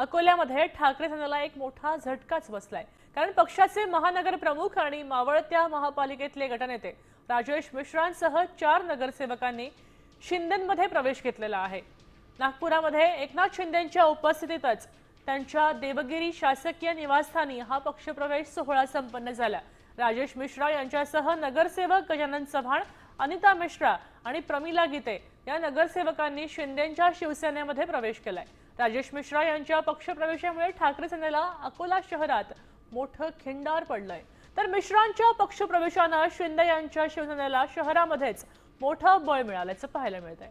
अकोल्यामध्ये ठाकरे सेनेला एक मोठा झटकाच बसलाय. कारण पक्षाचे महानगर प्रमुख आणि मावळत्या महापालिकेतले गटनेते राजेश मिश्रांसह चार नगरसेवकांनी शिंदेमध्ये प्रवेश घेतलेला आहे. नागपुरामध्ये एकनाथ शिंदेंच्या उपस्थितीतच त्यांच्या देवगिरी शासकीय निवासस्थानी हा पक्षप्रवेश सोहळा संपन्न झाला. राजेश मिश्रा यांच्यासह नगरसेवक गजानन चव्हाण अनिता मिश्रा आणि प्रमिला गीते या नगरसेवकांनी शिंदेच्या शिवसेनेमध्ये प्रवेश केलाय. राजेश मिश्रा यांच्या पक्षप्रवेशामुळे ठाकरे सेनेला अकोला शहरात मोठं खिंडार पडलंय. तर मिश्रांच्या पक्षप्रवेशानं शिंदे यांच्या शिवसेनेला शहरामध्येच मोठं बळ मिळाल्याचं पाहायला मिळत आहे